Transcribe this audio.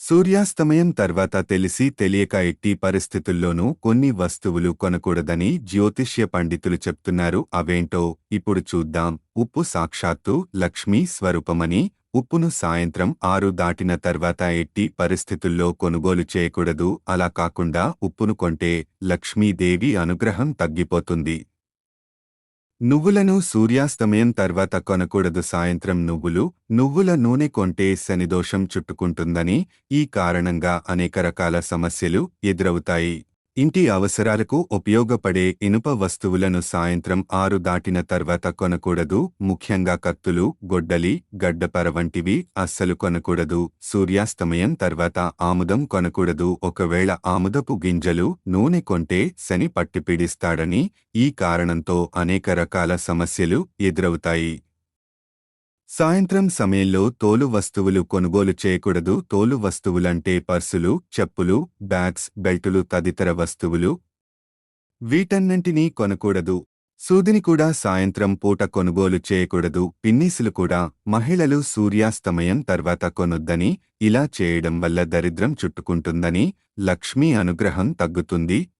సూర్యాస్తమయం తర్వాత తెలిసి తెలియక ఎట్టి పరిస్థితుల్లోనూ కొన్ని వస్తువులు కొనకూడదని జ్యోతిష్య పండితులు చెప్తున్నారు. అవేంటో ఇప్పుడు చూద్దాం. ఉప్పు సాక్షాత్తు లక్ష్మీ స్వరూపమని ఉప్పును సాయంత్రం ఆరు దాటిన తర్వాత ఎట్టి పరిస్థితుల్లో కొనుగోలు చేయకూడదు. అలా కాకుండా ఉప్పును కొంటే లక్ష్మీదేవి అనుగ్రహం తగ్గిపోతుంది. నువ్వులను సూర్యాస్తమయం తర్వాత కొనకూడదు. సాయంత్రం నువ్వులు నువ్వుల నూనె కొంటే శనిదోషం చుట్టుకుంటుందని ఈ కారణంగా అనేక రకాల సమస్యలు ఎదురవుతాయి. ఇంటి అవసరాలకు ఉపయోగపడే ఇనుప వస్తువులను సాయంత్రం ఆరు దాటిన తర్వాత కొనకూడదు. ముఖ్యంగా కత్తులు గొడ్డలి గడ్డపర వంటివి అస్సలు కొనకూడదు. సూర్యాస్తమయం తర్వాత ఆముదం కొనకూడదు. ఒకవేళ ఆముదపు గింజలు నూనె కొంటే శని పట్టిపీడిస్తాడని ఈ కారణంతో అనేక రకాల సమస్యలు ఎదురవుతాయి. సాయంత్రం సమయంలో తోలు వస్తువులు కొనుగోలు చేయకూడదు. తోలు వస్తువులంటే పర్సులు చెప్పులు బ్యాగ్స్ బెల్టులు తదితర వస్తువులు. వీటన్నింటినీ కొనకూడదు. సూదిని కూడా సాయంత్రం పూట కొనుగోలు చేయకూడదు. పిన్నీసులు కూడా మహిళలు సూర్యాస్తమయం తర్వాత కొనొద్దని ఇలా చేయడం వల్ల దరిద్రం చుట్టుకుంటుందని లక్ష్మీ అనుగ్రహం తగ్గుతుంది.